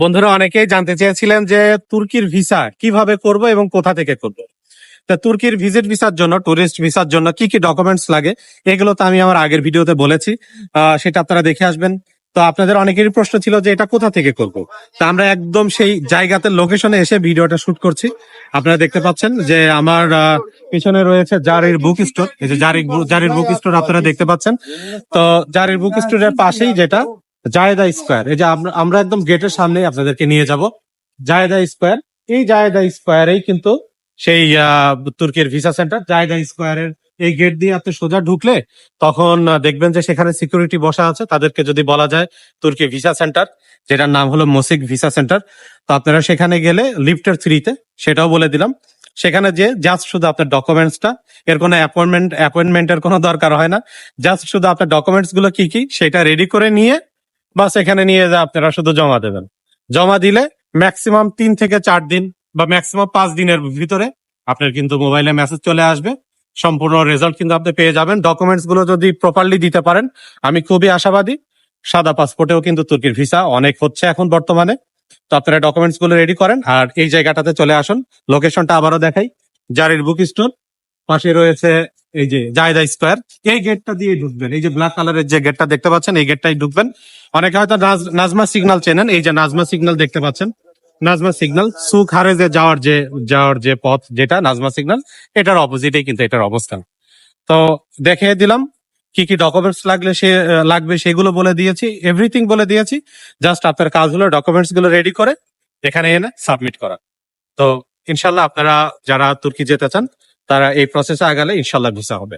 বন্ধুরা, অনেকেই জানতে চেয়েছিলেন যে তুর্কির ভিসা কীভাবে করব এবং কোথা থেকে করব। তা তুর্কির ভিজিট ভিসার জন্য, টুরিস্ট ভিসার জন্য কি কি ডকুমেন্টস লাগে, এগুলো তো আমি আমার আগের ভিডিওতে বলেছি। সেটা আপনারা দেখে আসবেন। তো আপনাদের অনেকেরই প্রশ্ন ছিল যে এটা কোথা থেকে করব। তা আমরা একদম সেই জায়গাতে লোকেশনে এসে ভিডিওটা শুট করছি। আপনারা দেখতে পাচ্ছেন যে আমার পিছনে রয়েছে জারির বুক স্টোর এই যে জারির জারির বুক স্টোর আপনারা দেখতে পাচ্ছেন। তো জারির বুক স্টোরের পাশেই যেটা জায়দা স্কোয়ার। এই যে আমরা- একদম গেটের সামনে আপনাদেরকে নিয়ে যাব। জায়দা স্কোয়ার। এই জায়দা স্কোয়ারেই কিন্তু সেই তুর্কির ভিসা সেন্টার। জায়দা স্কোয়ারের এই গেট দিয়ে আপনি সোজা ঢুকলে তখন দেখবেন যে সেখানে সিকিউরিটি বসা আছে। তাদেরকে যদি বলা যায় তুর্কি ভিসা সেন্টার, যেটার নাম হলো মসিক ভিসা সেন্টার। তো আপনারা সেখানে গেলে লিফটের থ্রিতে, সেটাও বলে দিলাম। সেখানে যে জাস্ট শুধু আপনার ডকুমেন্টসটা এর কোনো অ্যাপয়েন্টমেন্ট অ্যাপয়েন্টমেন্টের কোনো দরকার হয় না। জাস্ট শুধু আপনার ডকুমেন্টসগুলো কি কি, সেটা রেডি করে নিয়ে বা এখানে নিয়ে যা, আপনারা শুধু জমা দেবেন। জমা দিলে ম্যাক্সিমাম তিন থেকে চার দিন বা ম্যাক্সিমাম পাঁচ দিনের ভিতরে আপনার কিন্তু মোবাইলে মেসেজ চলে আসবে। সম্পূর্ণ রেজাল্ট কিন্তু আপনি পেয়ে যাবেন। ডকুমেন্টসগুলো যদি প্রপারলি দিতে পারেন, আমি খুবই আশাবাদী। সাদা পাসপোর্টেও কিন্তু তুর্কির ভিসা অনেক হচ্ছে এখন বর্তমানে। তো আপনারা ডকুমেন্টসগুলো রেডি করেন আর এই জায়গাটাতে চলে আসুন। লোকেশনটা আবারও দেখাই। জারির বুক স্টোর পাশে রয়েছে এই যে জায়দা স্কোয়ার, এই গেটটা দিয়ে ঢুকবেন। এই যে ব্ল্যাক কালারের যে গেটটা দেখতে পাচ্ছেন, এই গেটটাই ঢুকবেন। অনেকে হয়তো নাজ- নাজমা সিগনাল চেনেন। এই যে নাজমা সিগনাল দেখতে পাচ্ছেন। নাজমা সিগনাল সুখ হারে যে যাওয়ার যে যাওয়ার যে পথ, যেটা নাজমা সিগনাল এটার অপোজিটে কিন্তু এটার অবস্থান। তো দেখে দিলাম, কি কি ডকুমেন্টস লাগলে সে, লাগবে সেগুলো বলে দিয়েছি এভরিথিং বলে দিয়েছি। জাস্ট আপনার কাজ হলো ডকুমেন্টসগুলো রেডি করে, এখানে এনে সাবমিট করা। তো ইনশাল্লাহ আপনারা যারা তুর্কি যেতে চান তারা এই প্রসেসে আগালে ইনশাল্লাহ ভিসা হবে।